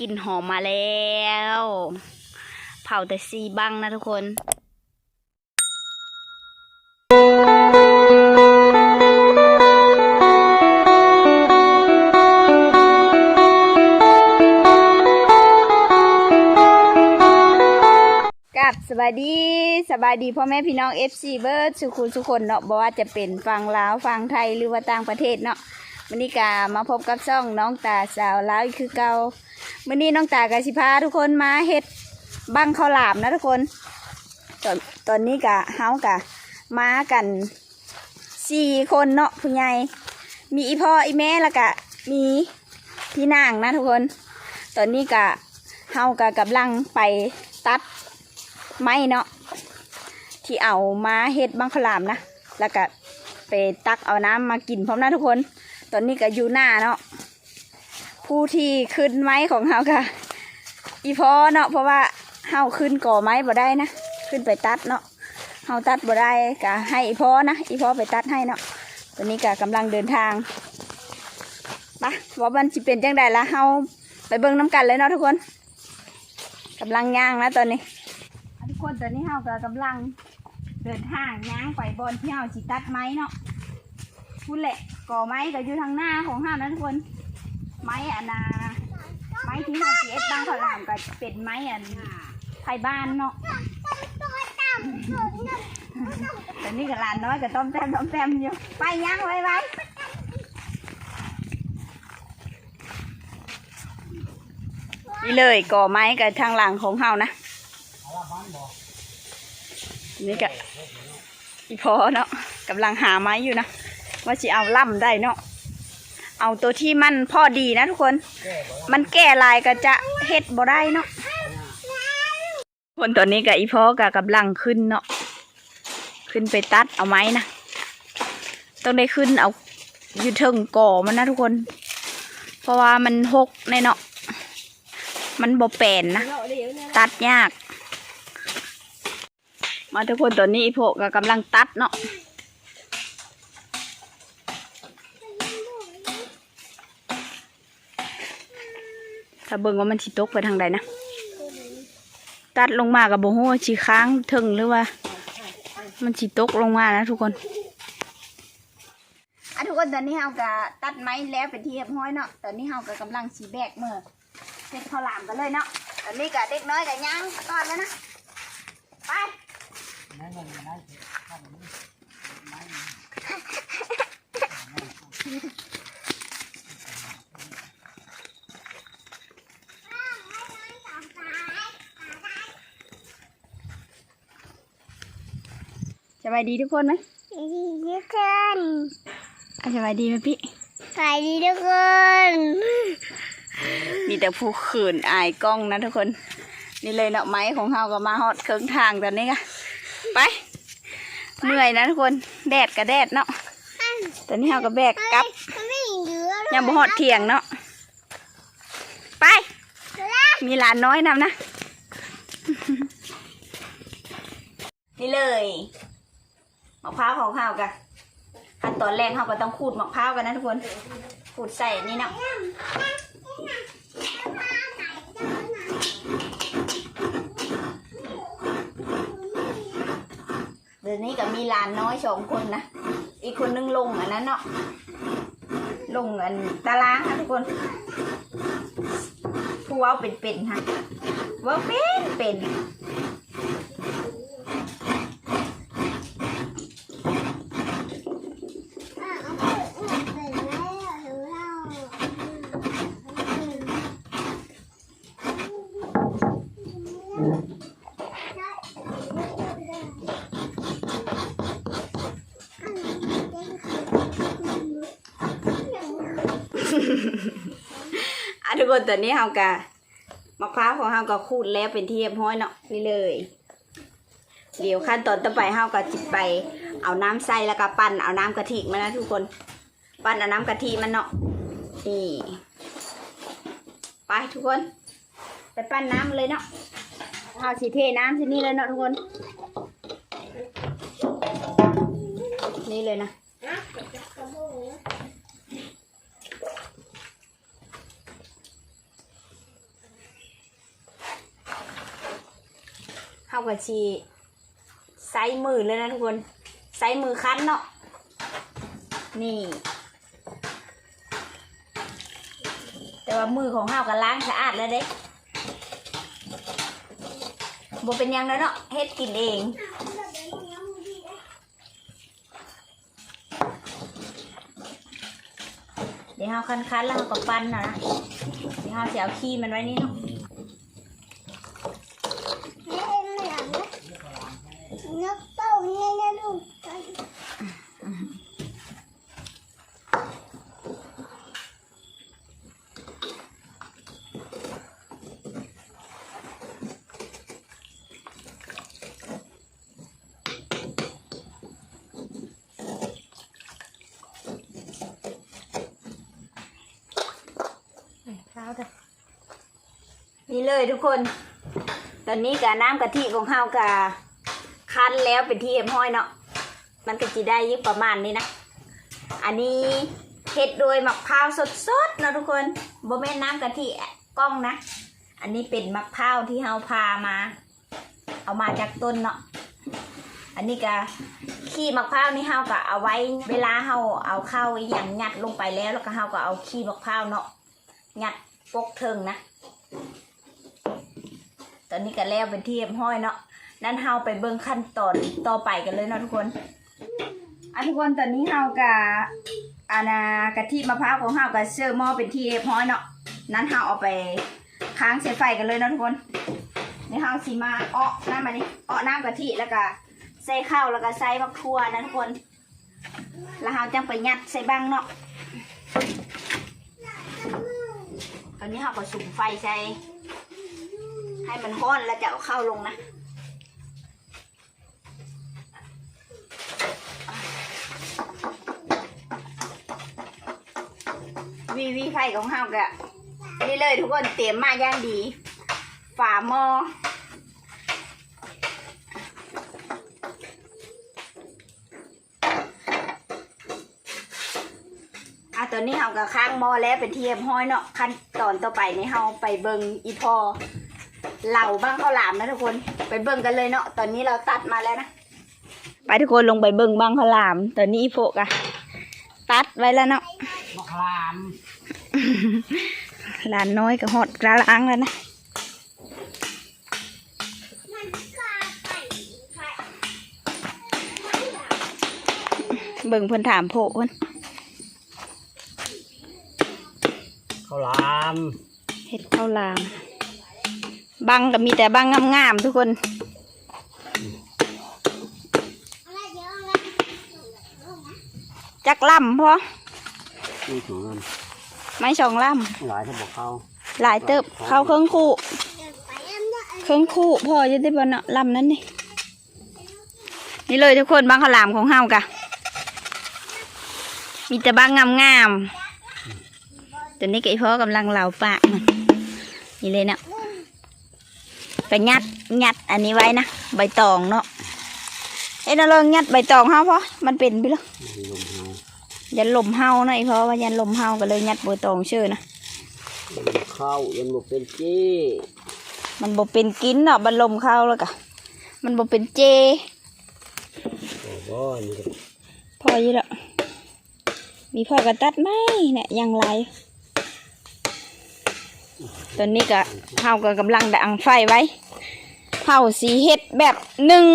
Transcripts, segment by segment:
กลิ่นหอมมาแล้ว เผาแต่ซีบังนะทุกคนกับสบายดีสบายดีพ่อแม่พี่น้อง FC เบิร์ดสุขุนสุคนเนาะบอกว่าจะเป็นฟังลาวฟังไทยหรือว่าต่างประเทศเนาะ วันนี้กามาพบกับช่องน้องตาสาวลาวอีกคือเก่าวันนี้น้องตากาสิพาทุกคนมาเฮ็ดบังข้าวหลามนะทุกคน ตอนตอนนี้กะเฮากะมากันสี่คนเนาะผู้ใหญ่มีอีพ่ออีแม่แล้วกะมีพี่นางนะทุกคน ตอนนี้กะเฮากะกำลังไปตัดไม้เนาะที่เอามาเฮ็ดบังขาวหลามนะ แล้วก็ไปตักเอาน้ำมากินพร้อมนะทุกคน ตอนนี้ก็อยู่หน้าเนาะผู้ที่ขึ้นไม้ของเฮาค่ะ อีพอเนาะเพราะว่าเฮาขึ้นก่อไม้บ่ได้นะขึ้นไปตัดเนาะเฮาตัดบ่ได้ก็ให้อีพอนะอีพอไปตัดให้เนาะตอนนี้ก็กำลังเดินทางปะว่ามันสิเป็นจังไดละเฮาไปเบิ่งน้ำกันเลยเนาะทุกคนกำลังย่างนะตอนนี้ทุกคนตอนนี้เฮาก็กำลังเดินทางย่างไปบนที่เฮาสิตัดไม้เนาะ พูดแหละก่อไม้ก็อยู่ทางหน้าของเฮานะทุกคน ไม้อันนา ไม้ที่เฮาสิเอ็ดบ้างขอลามก็เป็นไม้อันไทยบ้านเนาะแต่นี่ก็หลานน้อยก็ต้มแต้มต้มแต้มอยู่ไปย่างไว้ไว้นี่เลยก่อไม้กับทางหลังของเฮานะนี่กะอีพอเนาะกำลังหาไม้อยู่นะ ว่าจะเอาล่ำได้เนาะเอาตัวที่มันพอดีนะทุกคน มันแก่ลายก็จะเฮ็ดบ่ได้เนาะคนตัวนี้กับอีพอกะกำลังขึ้นเนาะขึ้นไปตัดเอาไม้นะต้องได้ขึ้นเอาอยู่เทิงก่อมันนะทุกคน เพราะว่ามันหกในเนาะมันบ่แปลนนะตัดยาก มาทุกคนตอนนี้อีโพก็กำลังตัดเนาะ ถ้าเบิ่งว่ามันสิตกไปทางใดนะ ตัดลงมากับโบโหชีค้างถึงหรือว่า มันสิตกลงมานะทุกคนอะทุกคนตอนนี้เฮาก็ตัดไม้แล้วเป็นที่เรียบร้อยเนาะ ตอนนี้เฮาก็กำลังสีแบกเมื่อเฮ็ดข้าวหลามกันเลยเนาะ ตอนนี้ก็เด็กน้อยก็ย่างตอนแล้วนะ ไป สบายดีทุกคนไหมสวัสดีทุกคนอะสบายดีไหมพี่สวัสดีทุกคน มีแต่ผู้ขืนอายกล้องนะทุกคน นี่เลยเนาะไม้ของเฮาก็มาฮอดเครื่องทางตอนนี้ค่ะไปเหนื่อยนะทุกคนแดดกับแดดเนาะตอนนี้เฮาก็แบกกลับมันไม่เหลือเลยยังบ่ฮอดเที่ยงเนาะไป มีหลานน้อยนำนะ นี่เลย มะพร้าวของเฮากันขั้นตอนแรกเฮาก็ต้องขูดมะพร้าวกันนะทุกคนขูดใส่นี่นะเดี๋ยวนี้ก็มีหลานน้อยสองคนนะ อีกคนนึงลงอันนั้นเนาะลงอันตารางนะทุกคนผู้ว่าเป็นๆฮะว่าเป็นเป็น ตอนนี้เฮากะมะพร้าวของเฮาก็ขูดแล้วเป็นที่เรียบร้อยเนาะนี่เลย เดี๋ยวขั้นตอนต่อไปเฮาก็จิไป เอาน้ำใส่แล้วก็ปั้นเอาน้ำกะทิมานะทุกคน ปั้นเอาน้ำกะทิมันเนาะนี่ไปทุกคน ไปปั้นน้ำเลยเนาะเอาสีเทน้ำที่นี่เลยเนาะทุกคน นี่เลยนะากับชีไซส์มือเลยนะทุกคนไซส์มือคั้นเนาะนี่ แต่ว่ามือของเฮาก็ล้างสะอาดแล้วเด้บ่เป็นยังแล้วเนาะเฮ็ดกินเองเดี๋ยวเฮาคั้นๆแล้วเฮาก็ปั้นนะเดี๋ยวเฮาจะเอาขี้มันไว้นี่เนาะ นี่เองไม่หลังนะ นกเต้านี่นะลูกข้าวเถอะนี่เลยทุกคน ตอนนี้กับน้ำกะทิของเฮากะ คั้นแล้วเป็นที่เอ็มห้อยเนาะมันก็จะได้ยิ่ประมาณนี้นะ อันนี้เฮ็ดโดยมะพร้าวสดๆนะทุกคนบ่แม่นน้ำกะทิกล้องนะ อันนี้เป็นมะพร้าวที่เฮาพามา เอามาจากต้นเนาะอันนี้ก็ขี้มะพร้าวนี่เฮาก็เอาไว้เวลาเฮาเอาเข้าอย่างงัดลงไปแล้วแล้วก็เฮาก็เอาขี้มะพร้าวเนาะงัดปกเทิงนะ ตอนนี้ก็แล้วเป็นที่เรียบร้อยเนาะ นั่นเฮาไปเบิ่งขั้นตอนต่อไปกันเลยเนาะทุกคนอันทุกคนตอนนี้เฮากะอานากะทิมะพร้าวของเฮากะเชื่อหม้อเป็นที่เรียบร้อยเนาะนั้นเฮาเอาไปค้างใส่ไฟกันเลยเนาะทุกคนนี่เฮาสิมาเอ้อน้ำมานี่เอ้อน้ำกะทิแล้วก็ใส่ข้าวแล้วก็ใส่มะทั่วนะทุกคน แล้วเฮาจังไปยัดใส่บังเนาะตอนนี้เราก็สุ่มไฟใส่ให้มันห้อนแล้วจะเอาเข้าลงนะ วีวีไฟของเฮากะนี่เลยทุกคนเตรียมมาอย่างดี ฝาหม้ออะตอนนี้เฮากับข้างหม้อแล้วเป็นเทียมห้อยเนาะขั้นตอนต่อไปนี่เฮาไปเบิงอีพอเหล่าบ้างข้าวหลามนะทุกคนไปเบิงกันเลยเนาะตอนนี้เราตัดมาแล้วนะไปทุกคนลงไปเบิงบ้างข้าวหลาม ตอนนี้อีโฟกอะตัดไว้แล้วเนาะ มะขามหลานน้อยกับหอดกระล้างแล้วนะมันกาไปไปเบิ่งเพิ่นถามโพเพิ่นข้าวหลามเฮ็ดข้าวหลามบังก็มีแต่บังงามๆทุกคนอะไรเดี๋ยวอะไรจักล่ำพอ นี่ถุงเงินไม่สองล่หลายถ้าบอกเขาำหลายเติบเข้าเครื่องคู่เดินไปอันเนี้ยเครื่องคู่พอจะได้บ่เนาะล่ำนั้นนี่นี่เลยทุกคนบังข้าวหลามของเฮากะ มีแต่บังงามๆตัวนี้ก็อีพ่อกำลังเหลาปากมันนี่เลยเนาะไปยัดยัดอันนี้ไว้นะใบตองเนาะเอ้ยเราลองยัดใบตองเฮาพอมันเป็นไปแล้ว มีลมเฮา ยันลมเฮานะไอ้เพราะว่ายันลมเฮาก็เลยยัดใบตองเชื่อนะเข้ายันบุกเป็นจี้มันบ่เป็นกินเนาะบันลมเข้าแล้วกะมันบ่เป็นเจโอ้บ่นี่ก็พออยู่แล้วมีพ่อกระตัดไหมเนี่ยยังไรตอนนี้ก็เฮาก็กำลังดังไฟไว้เฮาสีเฮ็ดแบบหนึ่ง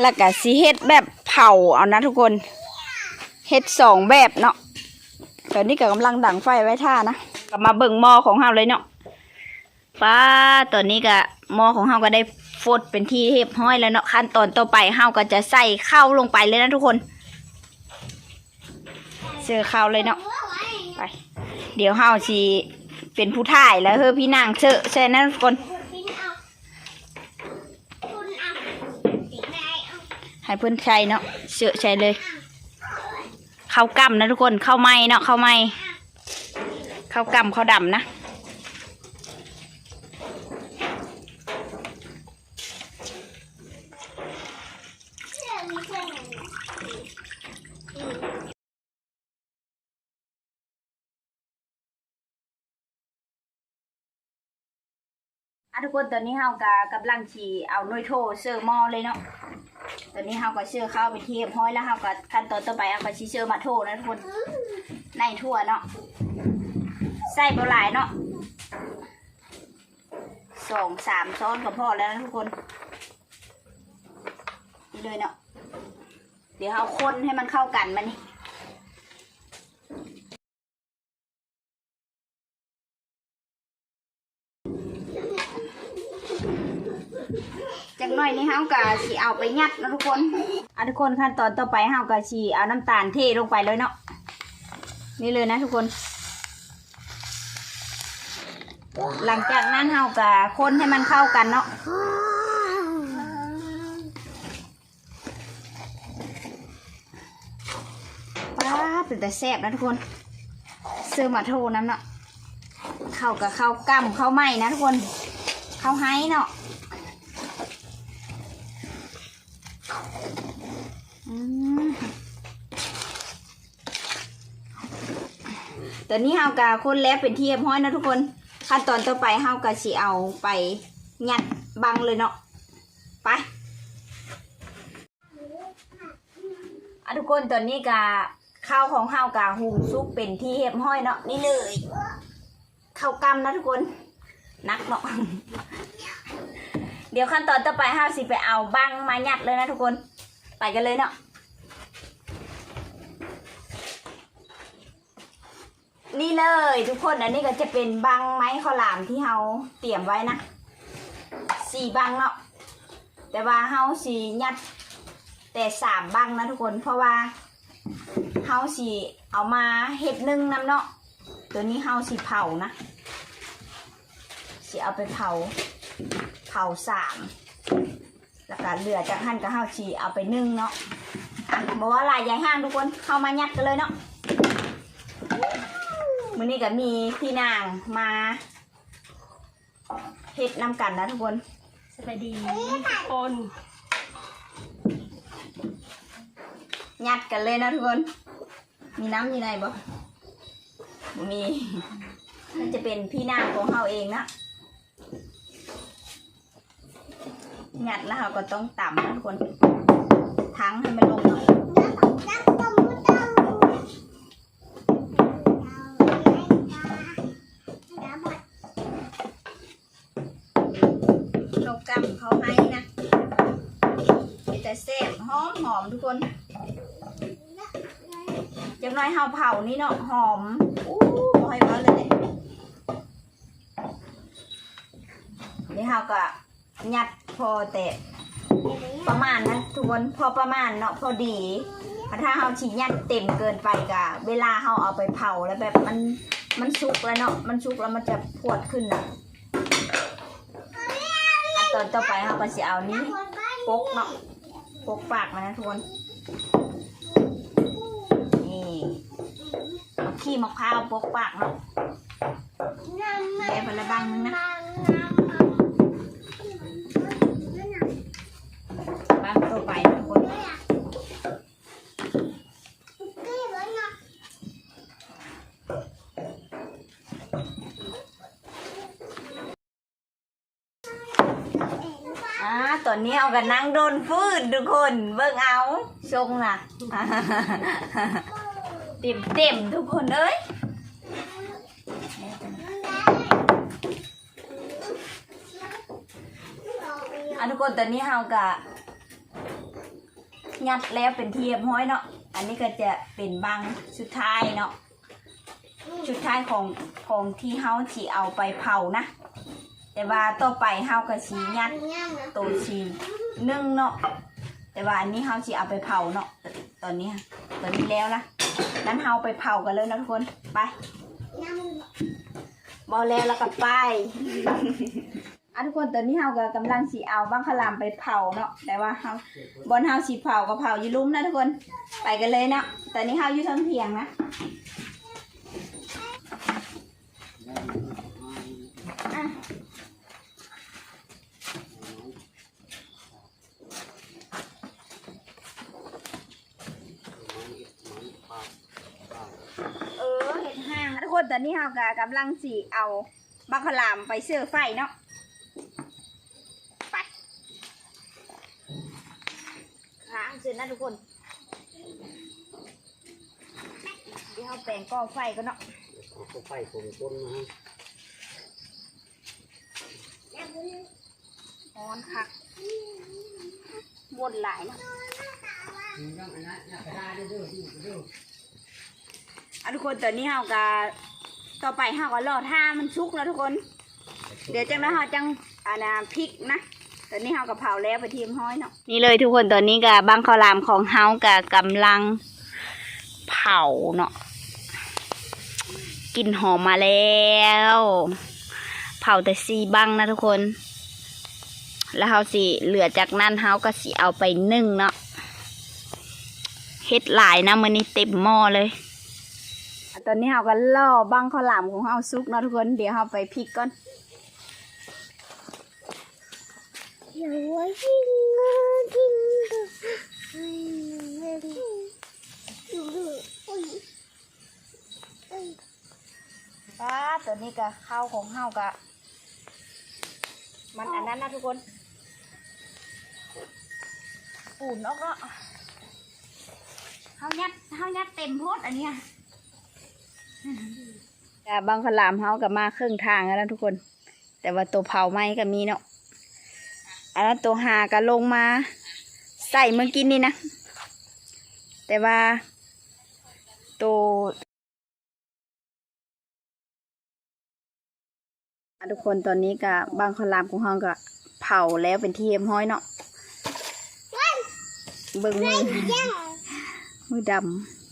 แล้วก็สีเฮ็ดแบบเผาเอานะทุกคน เฮ็ดสองแบบเนาะตอนนี้ก็กำลังดังไฟไว้ท่านะก็มาเบิ่งหม้อของเฮาเลยเนาะฟ้าตอนนี้ก็หม้อของเฮาก็ได้ฟดเป็นที่เรียบร้อยแล้วเนาะขั้นตอนต่อไปเฮาก็จะใส่ข้าวลงไปเลยนะทุกคนเสือข้าวเลยเนาะไป เดี๋ยวเฮาสิเป็นผู้ถ่ายแล้วเฮ้อพี่นางเชอะใช่นะทุกคนให้เพื่อนใช้เนาะเชอะใช้เลย ข้าวกล้ำนะทุกคนข้าวไม้เนาะข้าวไม้ข้าวกล้ำข้าวดำนะอมีเพื่อนะทุกคนตอนนี้เฮากะกำลังฉีเอาหน่วยโทเสื้อหม้อเลยเนาะ ตอนนี้เฮาก็เชื่อเข้าไปเทียบห้อยแล้วเฮาก็ขั้นตอนต่อไปเอาก็ชิเชื่อมาโถนะทุกคนในทั่วเนาะใส่เบาหลายเนาะสองสามช้อนก็พอแล้วนะทุกคนนี่เลยเนาะเดี๋ยวเอาคนให้มันเข้ากันมานี่ จากหน่ อยนี่เฮากะสิเอาไปยัดนะทุกคนอะทุกคนขั้นตอนต่อไปเฮากะสิเอาน้ำตาลเทลงไปเลยเนาะนี่เลยนะทุกคน หลังจากนั้นเฮากะคนให้มันเข้ากันเนาะป้าบเป็นแต่แซ่บนะทุกคนเสื้อมาโทน้ำเนาะเข้ากับข้ากั้มข้าไหม้นะทุกคน เข้าไห้เนาะ อืม ตอนนี้เฮากะคนแล้วเป็นที่เรียบร้อยนะทุกคน ขั้นตอนต่อไปเฮากะสิเอาไปยัดบังเลยเนาะไปอะทุกคนตอนนี้กะข้าวของเฮากะหุงซุปเป็นที่เรียบร้อยเนาะนี่เลยข้าวกำนะทุกคนนักเนาะ เดี๋ยวขั้นตอนต่อไปเฮาสิไปเอาบังมายัดเลยนะทุกคน ไปกันเลยเนาะ นี่เลยทุกคนอันนี้ก็จะเป็นบังไม้ข้าวหลามที่เฮาเตรียมไว้นะสี่บังเนาะ แต่ว่าเฮาสียัดแต่สามบังนะทุกคน เพราะว่าเฮาสีเอามาเห็ดนึ่งน้ำเนาะ ตัวนี้เฮาสีเผานะสีเอาไปเผา เผาสามแล้วก็เหลือจากหั่นก็เฮาชีเอาไปนึ่งเนาะอะบอกว่าหลายใหญ่ห้างทุกคนเข้ามายัดกันเลยเนาะมื้อนี้ก็มีพี่นางมาเฮ็ดนำกันนะทุกคนสวัสดีทุกคนยัดกันเลยนะทุกคน มีน้ำอยู่ในบ่บ่มีมันจะเป็นพี่นางของเฮาเองนะ ยัดแล้วเราก็ต้องต่ำนะทุกคนทั้งให้มันลงเนาะนักต้มเต้าน้ำเขากำเขาให้นะมีแต่แซ่บหอมหอมทุกคนจังน้อยเฮาเผานี่เนาะหอมอู้บ่ให้ว่าเลยเนี่ยนี่เฮาก็ยัด พอแต่ประมาณนะทุกคนพอประมาณเนาะพอดีถ้าเฮาฉียัดเต็มเกินไปกะเวลาเฮาเอาไปเผาแล้วแบบมันมันสุกแล้วเนาะมันสุกแล้วมันจะพวดขึ้นนะอันตอนต่อไปเฮาก็สิเอานี้คนบ้านปกเนาะปกปากมานะทุกคนนี่เอาขี้มะพร้าวปกปากเนาะน้ำมันแกะไปละบังนึงนะ บ้างต่อไปนะทุกคน อ่าตอนนี้เอากันนั่งโดนฟืนทุกคน เบิ่งเอาชงน่ะ เต็มเต็มทุกคนเอ้ยอะทุกคนตอนนี้เฮากะยัดแล้วเป็นเทียบห้อยเนาะ อันนี้ก็จะเป็นบางสุดท้ายเนาะชุดท้ายของของที่เฮาสิเอาไปเผานะ แต่ว่าต่อไปเฮาก็สิยัดตัวชีนึ่งเนาะแต่ว่าอันนี้เฮาสิเอาไปเผาเนาะตอนนี้ค่ะตอนนี้แล้วนะนั้นเฮาไปเผากันเลยนะทุกคนไปบอแล้วแล้วก็ไปอันทุกคนตอนนี้เฮาก็กำลังสิเอาบังคลามไปเผาเนาะแต่ว่าเฮาบนเฮาสิเผาก็เผาอยู่ลุ่มนะทุกคนไปกันเลยเนาะตอนนี้เฮาอยู่ทั้งเถียงนะอะ อนนี้เรากะกำลังสีเอาบัคลามไปเสื้อไฟเนาะไปหาเสื้อนะทุกคนเดี๋ยวเฮาแปลงกองไฟกันเนาะกองไฟผมงต้นนะฮอนคักวนหลายเนาะอันทุกคนตอนนี้เฮากะ ต่อไปเฮาก็รอท่ามันชุกแล้วทุกคน เดี๋ยวจังนั้นเฮาจังอานาพริกนะตอนนี้เฮากับเผาแล้วไปทีมห้อยเนาะนี่เลยทุกคนตอนนี้กับบางข้าวหลามของเฮากะกำลังเผาเนาะกลินหอมมาแล้ว เผาแต่ซีบังนะทุกคน แล้วเฮาสิเหลือจากนั้นเฮาก็สิเอาไปนึ่งเนาะเฮ็ดหลายนะมื้อนี้เต็มหม้อเลย ตอนนี้เฮาก็ล่อบังข้าวหลามของเฮาสุกเนาะทุกคน เดี๋ยวเฮาไปพริกก่อนอย่าไว้ทิ้งนะทิ้งดูดูดูอุ้ยอุ้ยป้าตัวนี้ก็ข้าวของเฮากะ มันอันนั้นนะทุกคนปูนออกเนาะเฮายัดเฮายัดเต็มโพดอันเนี้ย แต่บางขาวหลามเฮากับมาครึ่งทางแล้วนะทุกคน แต่ว่าตัวเผาไหม้ก็มีเนาะอันนั้นตัวหาก็ลงมา ใส่เมื่อกี้นี่นะ แต่ว่าตัวอะทุกคนตอนนี้กับบางคลามของห้องก็เผาแล้วเป็นที่เรียบร้อยเนาะเบิ่งมือมือดำ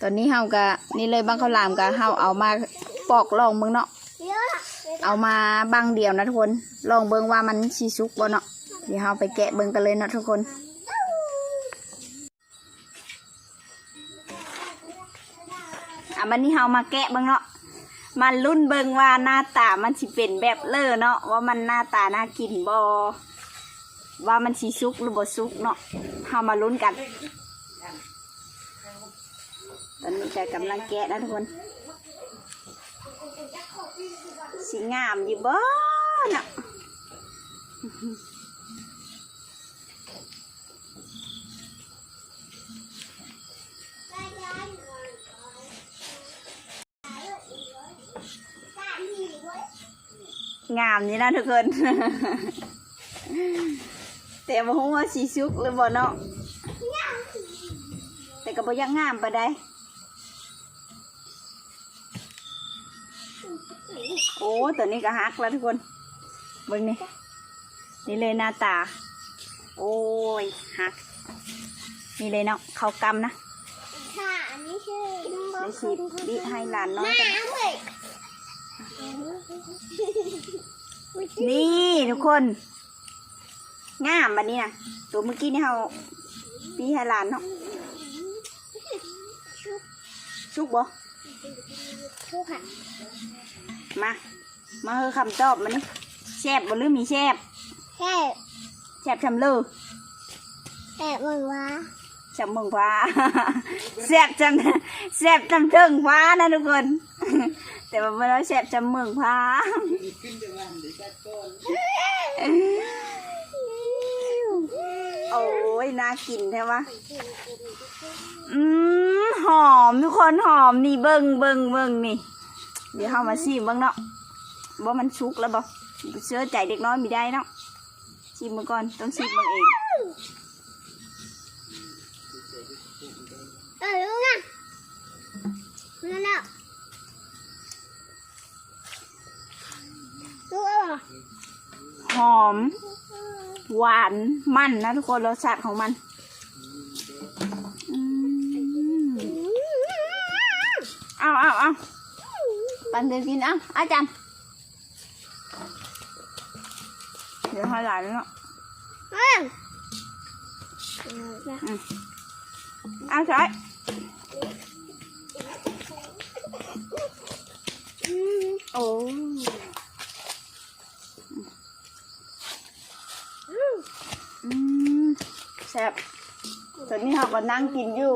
ตอนนี้เฮาก็นี่เลยบางข้าวหลามก็เฮาเอามาปอกลองเบิ่งเนาะเอามาบางเดียวนะทุกคนลองเบิ่งว่ามันชีสุกบ่เนาะเดี๋ยวเฮาไปแกะเบิ่งกันเลยเนาะทุกคนอะวันนี้เฮามาแกะเบิ่งเนาะมันรุ่นเบิงว่าหน้าตามันสิเป็นแบบเลอเนาะว่ามันหน้าตาน่ากินบอว่ามันสิซุกหรือบ่ซุกเนาะเฮามาลุ้นกัน ตอนนี้แกกำลังแกะนะทุกคนสิงามอยู่บ่นะงามนี่นะทุกคน แต่บ่ฮู้ว่าสิซุกหรือบ่เนาะแต่ก็บ่ยังงามปานใด โอ้ตัวนี้ก็ฮักแล้วทุกคนเบิ่งนี่นี่เลยหน้าตา โอ้ยฮักนี่เลยเนาะเขากำนะค่ะอันนี้ชื่อได้สิบิให้หลานน้อยกันนี่ทุกคนงามบันนี้นะตัวเมื่อกี้นี่เขาปีให้หลานเนาะชุกบ่ ทุกค่ะมา มาเฮอคำตอบมันนี่แซบบ่หรือมีแซบแค่แซบชำเลอแค่มือว่าชำเมืองฟ้า แซบจำแซบจำเทิงฟ้านะทุกคน แต่ว่าไม่ได้แซบจำเมืองฟ้า โอ้ยน่ากินแท้วะอืม หอมทุกคนหอมนี่เบิงเบิงเบิงนี่ เดี๋ยวเข้ามาชิมเบ้างเนาะว่ามันชุกแล้วบ่เชื่อใจเด็กน้อยไม่ได้เนาะชิมมาก่อนต้องชิมมาเองเออรู้นะนั่นแหละรู้อะหอม หวานมันนะทุกคนรสชาติของมัน เอาเอาเอาปันเดินกินเอาอาจารย์เดี๋ยวให้หลานเนาะเอ้ยเอาใช้โอ้อืมแซ่บตอนนี้เราก็นั่งกินอยู่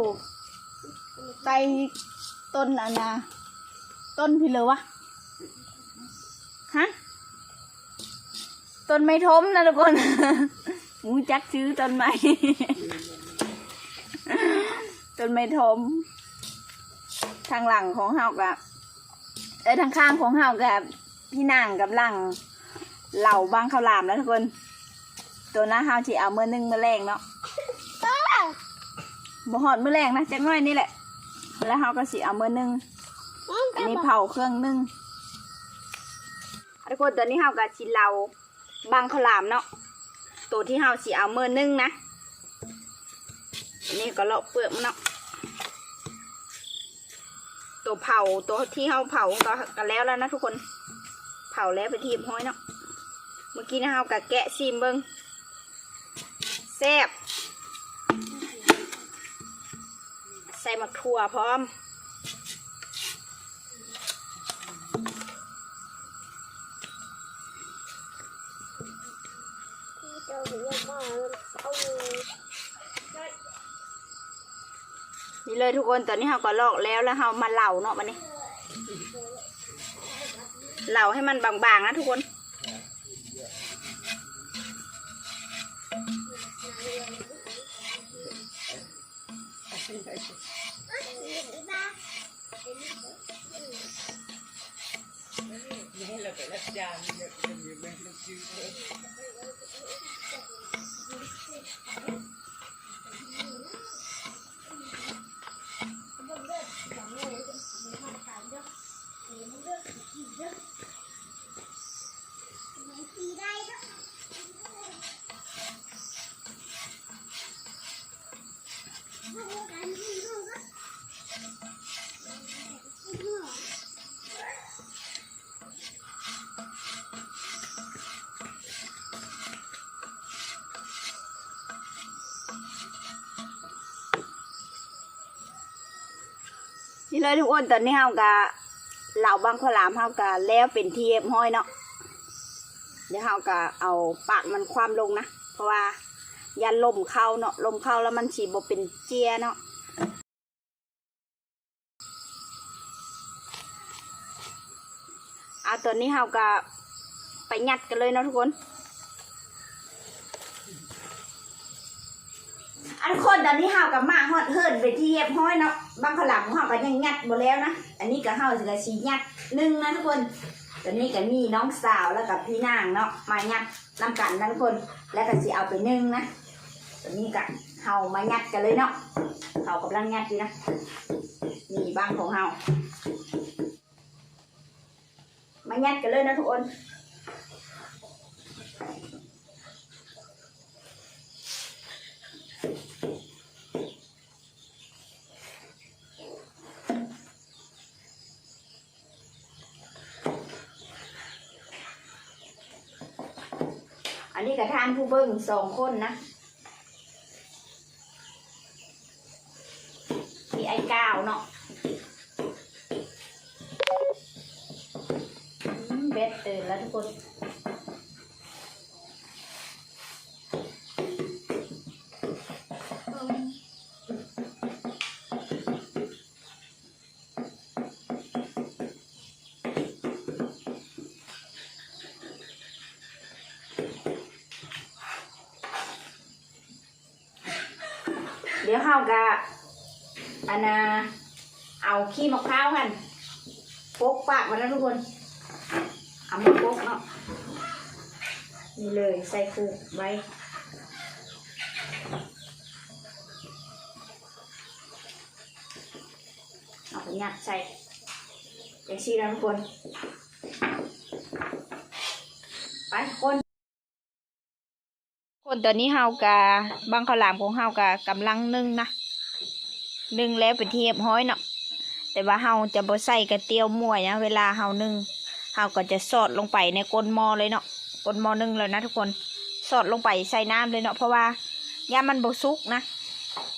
ใต้ ต้นอันนะต้นพี่เลยวะฮะต้นไม้ทมนะทุกคนมูจักซื้อต้นไม้ต้นไม้ทม ทางหลังของเฮากับเอ้ยทางข้างของเฮากับพี่นางกับหลังเหล่าบางข้าวหลามแล้วทุกคน ตัวหน้าเฮาที่เอาเมื่อนึ่งเมื่อแรงเนาะบ่หอดเมื่อแรงนะจักหน้อยนี่แหละ แล้วเฮาก็สิเอาเมื่อนึ่งอันนี้เผาเครื่องนึ่งทุกคนตอนนี้เฮากับชิเหลาบางข้าวหลามเนาะตัวที่เฮาสิเอาเมื่อนึ่งนะอันนี้ก็เลาะเปลือกมันเนาะตัวเผาตัวที่เฮาเผาก็ก็แล้วแล้วนะทุกคนเผาแล้วไปทีบห้อยเนาะเมื่อกี้นะเฮากับแกะซิมเบิงแซ่บ ใส่มะถั่วพร้อม นี่เลยทุกคนตอนนี้เราก็ลอกแล้วแล้วเรามาเหลาเนาะมันนี้เหลาให้มันบางๆนะทุกคน Thank you. นี่เลยทุกคนตอนนี้เฮากะเหล่าบางข้าวหลามเฮากะแล้วเป็นเทีเอฟห้อยเนาะเดี๋ยวเฮากะเอาปากมันคว่ำลงนะ เพราะว่ายันลมเข้าเนาะลมเข้าแล้วมันสีบเป็นเจียเนาะเอาตัวนี้เฮากะไปยัดกันเลยเนาะทุกคน อันคนตอนนี้เฮากับมาฮอดเฮิร์นไปที่เย็บห้อยเนาะบางขลังของเฮาก็ยังยัดบ่แล้วนะอันนี้ก็เฮาสิก็สิยัดหนึ่งนะทุกคนตอนนี้ก็มีน้องสาวแล้วกับพี่นางเนาะมายัดนำกันนะทุกคนแล้วก็สิเอาไปนึ่งนะตอนนี้ก็เฮามายัดกันเลยเนาะเฮากำลังยัดอยู่นะนี่บางของเฮามายัดกันเลยนะทุกคน นี้กับทานผู้เบิ้งสองคนนะมีไอ้ก้าวเนาะเบ็ดตื่นแล้วทุกคน ทุกคนเอามาปกเนาะนี่เลยใส่ฟูกไว้เอาไปยัดใส่อย่างซี่นะทุกคน ไปคน คนตอนนี้เฮากะบางข้าวหลามของเฮากะกำลังนึ่งนะนึ่งแล้วเป็นที่เรียบร้อยเนาะ แต่ว่าเฮาจะบ่ใส่กระเตียวมวยนะเวลาเฮานึ่งเฮาก็จะสอดลงไปในก้นหม้อเลยเนาะก้นหม้อนึ่งเลยนะทุกคนสอดลงไปใส่น้ำเลยเนาะเพราะว่าย่ามันบ่สุกนะ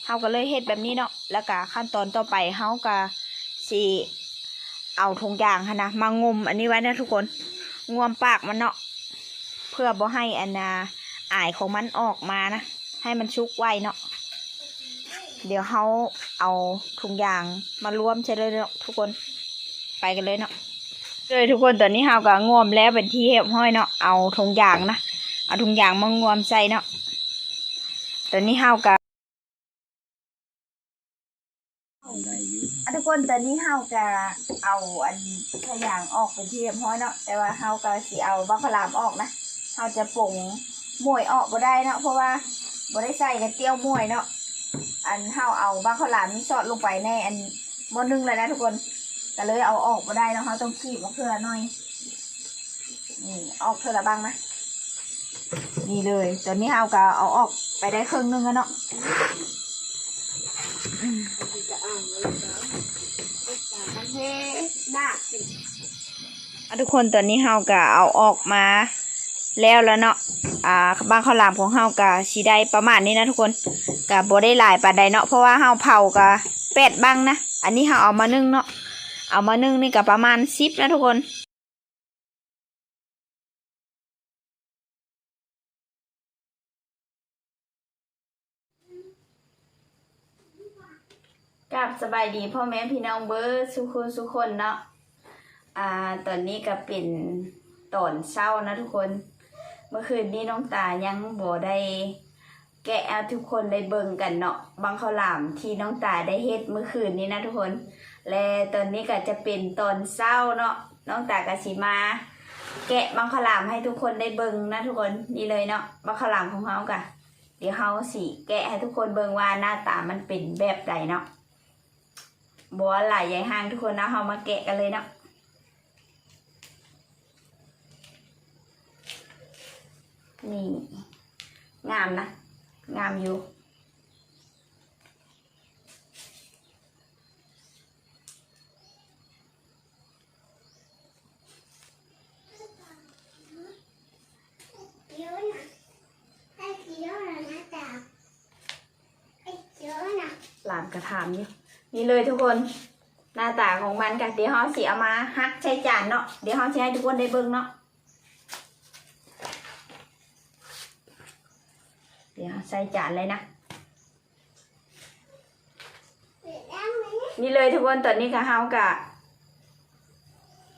เฮาก็เลยเฮ็ดแบบนี้เนาะแล้วก็ขั้นตอนต่อไปเฮาก็สิเอาถุงยางนะมางมอันนี้ไว้นะทุกคนงวมปากมันเนาะเพื่อบ่ให้อันนาอายของมันออกมานะ ให้มันชุกไวเนาะเดี๋ยวเขา เอาถุงยางมารวมใช่เลยเนาะทุกคนไปกันเลยเนาะเลยทุกคนตอนนี้เราก็งวมแล้วเป็นที่เรียบร้อยเนาะเอาถุงยางนะเอาถุงยางมางวมใส่เนาะตอนนี้เราก็อะทุกคนตอนนี้เฮาจะเอาอันขยางออกเป็นที่เรียบร้อยเนาะแต่ว่าเฮาก็สิเอาบักขลามออกนะเฮาจะปรุงหมวยออกบ่ได้เนาะเพราะว่าบ่ได้ใส่กันเตี้ยวหมวยเนาะ อันเฮาเอาบักขลามนี่สอดลงไปในอันหม้อนึ่งเลยนะทุกคนก็เลยเอาออกบ่ได้เนาะเฮาต้องขีบมะเขือหน่อยนี่ออกเทอละบังนะนี่เลยตอนนี้เฮาก็เอาออกไปได้ครึ่งหนึงแล้วเนาะอะทุกคนตอนนี้เฮาก็เอาออกมา แล้วแล้วเนาะอ่าบางข้าวหลามของเฮาก็สีได้ประมาณนี้นะทุกคนก็บ่ได้หลายปานใดเนาะเพราะว่าเฮาเผาก็แปดบังนะอันนี้เฮาเอามานึ่งเนาะเอามานึ่งนี่ก็ประมาณสิบนะทุกคนกับสบายดีพ่อแม่พี่น้องเบิร์สุคนสุคนเนาะอ่าตอนนี้ก็เป็นตอนเช้านะทุกคน เมื่อคืนนี้น้องตายังบ่ได้แกะเอาทุกคนได้เบิ่งกันเนาะบางข้าวหลามที่น้องตาได้เฮ็ดเมื่อคืนนี้นะทุกคน และตอนนี้ก็จะเป็นตอนเช้าเนาะน้องตากะสิมา แกะบางข้าวหลามให้ทุกคนได้เบิ่งนะทุกคนนี่เลยเนาะบางข้าวหลามของเฮากะเดี๋ยวเฮาสิแกะให้ทุกคนเบิ่งว่าหน้าตามันเป็นแบบใดเนาะบัวไหลใหญ่ห้างทุกคนนะเรามาแกะกันเลยเนาะ นี่ งามนะ งามอยู่เยอะนะให้เยอะนะนะจ๊ะให้เยอะนะหลามกระถามอยู่นี่เลยทุกคนหน้าตาของมันกะเดี๋ยวเขาสิเอามาฮักใช้จานเนาะเดี๋ยวเขาจะให้ทุกคนได้เบิ่งเนาะ เดี๋ยว ใส่จานเลยนะเปิดได้ไหมนี่เลยทุกคนตอนนี้ค่ะเฮากะ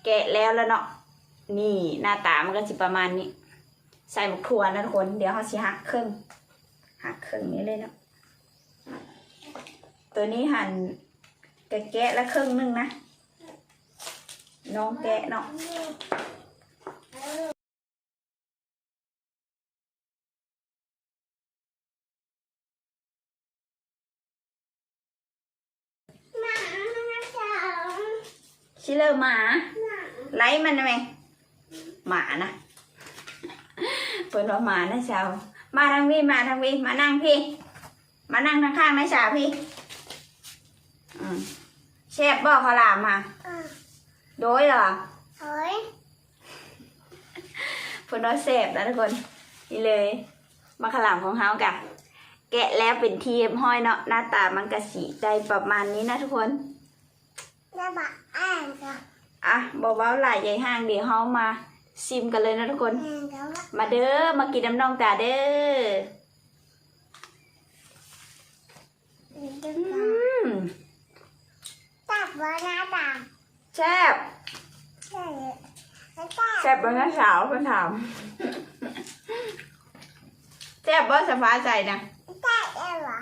แกะแล้วแล้วเนาะนี่หน้าตามันก็สิประมาณนี้ ใส่หมกถั่วนะทุกคนเดี๋ยวเขาสิหักครึ่งหักครึ่งนี้เลยเนาะตัวนี้หั่นกะแกะละครึ่งหนึงนะน้องแกะเนาะ อร์หมา ไล่มันนะแม่หมานะเปิดว่าหมานะชาวมาทางพี่มาทางพี่มานั่งพี่ มานั่งทางข้างนะชาวพี่อืมเชฟบอกเขาลามมาโดยเหรอเฮ้ยเพิ่นว่าเสพนะทุกคนนี่เลยมะขามของเฮากะแกะแล้วเป็นทีมห้อยเนาะหน้าตามันกะสีได้ประมาณนี้นะทุกคนจะมา อ่านกับอะบอกว่าหลายใหญ่ห้างเดี๋ยวเฮามาซิมกันเลยนะทุกคน อ่านกับว่ามาเด้อมากินน้ำน้องตาเด้อดึงอืมจับไว้หน้าต่างแซ่บใช่เลยแล้วจับแซ่บบ่นะสาวเพิ่นถามแซ่บบ่สบายใจนะจับได้เหรอ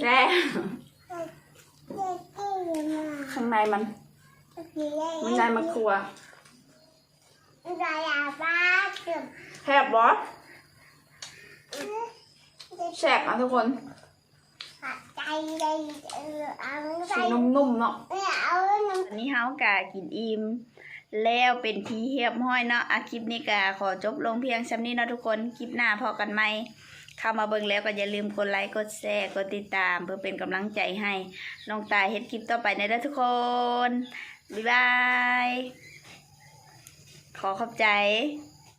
แซ่บเจ๊เจ๊มาข้างในมันเจ๊เจ๊ มันในมันครัวรายาบ้าจุดแซ่บบ่แซ่บอะทุกคนใจใจเออเอาใจสีนุ่มๆเนาะไม่เอาหนึ่งอันนี้เฮากะกินอิ่มแล้วเป็นทีเฮียบห้อยเนาะอาคลิปนี้กะขอจบลงเพียงซ้ำนี้เนาะทุกคน คลิปหน้าพอกันไหมเข้ามาเบิ่งแล้วก็อย่าลืมกดไลค์กดแชร์กดติดตาม เพื่อเป็นกำลังใจให้น้องตายเฮ็ดคลิปต่อไปในเด้อทุกคน บ๊ายบาย ขอขอบใจ